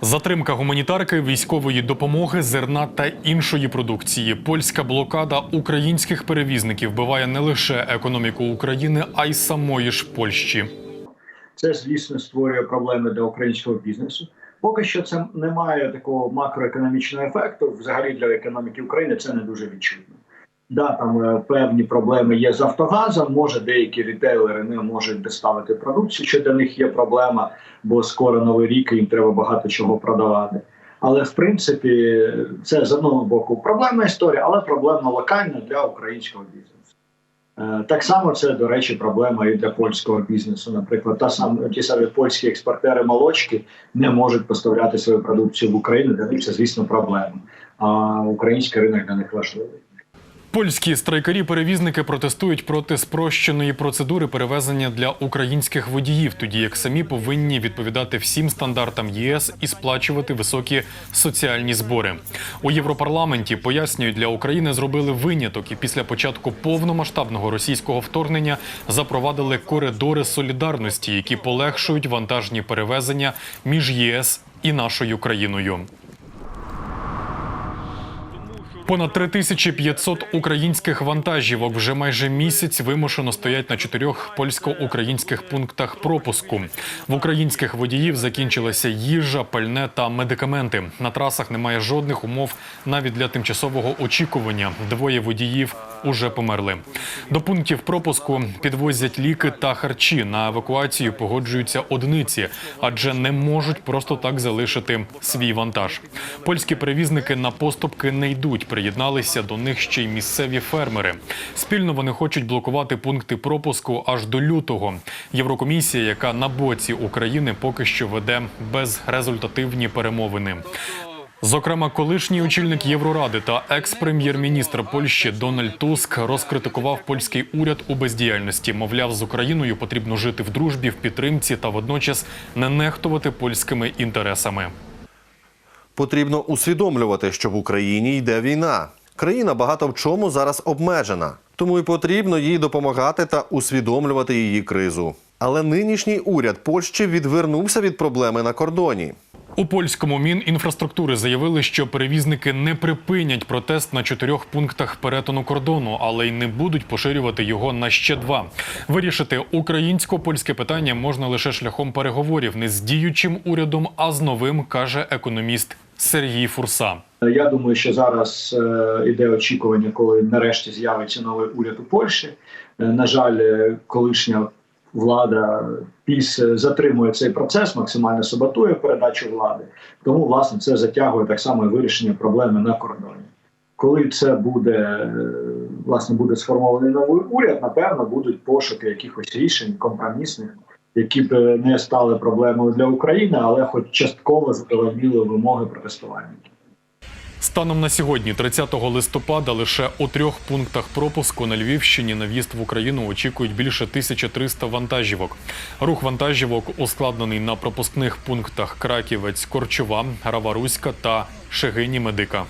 Затримка гуманітарки, військової допомоги, зерна та іншої продукції. Польська блокада українських перевізників вбиває не лише економіку України, а й самої ж Польщі. Це, звісно, створює проблеми для українського бізнесу. Поки що це не має такого макроекономічного ефекту. Взагалі для економіки України це не дуже відчутно. Да, там е, певні проблеми є з Автогазом. Може, деякі рітейлери не можуть доставити продукцію, що для них є проблема, бо скоро новий рік їм треба багато чого продавати. Але в принципі, це з одного боку проблемна історія, але проблемна локальна для українського бізнесу. Е, Так само це, до речі, проблема і для польського бізнесу. Наприклад, та сам ті самі польські експортери молочки не можуть поставляти свою продукцію в Україну. Для них це, звісно, проблема. А український ринок для них важливий. Польські страйкарі-перевізники протестують проти спрощеної процедури перевезення для українських водіїв, тоді як самі повинні відповідати всім стандартам ЄС і сплачувати високі соціальні збори. У Європарламенті пояснюють, для України зробили виняток і після початку повномасштабного російського вторгнення запровадили коридори солідарності, які полегшують вантажні перевезення між єС і нашою країною. Понад 3500 українських вантажівок вже майже місяць вимушено стоять на чотирьох польсько-українських пунктах пропуску. В українських водіїв закінчилася їжа, пальне та медикаменти. На трасах немає жодних умов навіть для тимчасового очікування. Двоє водіїв уже померли. До пунктів пропуску підвозять ліки та харчі. На евакуацію погоджуються одиниці, адже не можуть просто так залишити свій вантаж. Польські перевізники на поступки не йдуть. Приєдналися до них ще й місцеві фермери. Спільно вони хочуть блокувати пункти пропуску аж до лютого. Єврокомісія, яка на боці України, поки що веде безрезультативні перемовини. Зокрема, колишній очільник Євроради та екс-прем'єр-міністр Польщі Дональд Туск розкритикував польський уряд у бездіяльності. Мовляв, з Україною потрібно жити в дружбі, в підтримці та водночас не нехтувати польськими інтересами. Потрібно усвідомлювати, що в Україні йде війна. Країна багато в чому зараз обмежена, тому і потрібно їй допомагати та усвідомлювати її кризу. Але нинішній уряд Польщі відвернувся від проблеми на кордоні. У польському мінінфраструктури заявили, що перевізники не припинять протест на чотирьох пунктах перетину кордону, але й не будуть поширювати його на ще два. Вирішити українсько-польське питання можна лише шляхом переговорів не з діючим урядом, а з новим, каже економіст Сергій Фурса. Я думаю, що зараз е, іде очікування, коли нарешті з'явиться новий уряд у Польщі. Е, на жаль, е, колишня влада піс е, затримує цей процес, максимально саботує передачу влади. Тому власне це затягує так само і вирішення проблеми на кордоні. Коли це буде е, власне буде сформований новий уряд, напевно, будуть пошуки якихось рішень компромісних, які б е, не стали проблемою для України, але хоч частково задовольнили вимоги протестувальників. Станом на сьогодні, 30 листопада, лише у трьох пунктах пропуску на Львівщині на в'їзд в Україну очікують більше 1300 вантажівок. Рух вантажівок ускладнений на пропускних пунктах Краківець, Корчова, Раваруська та Шегині Медика.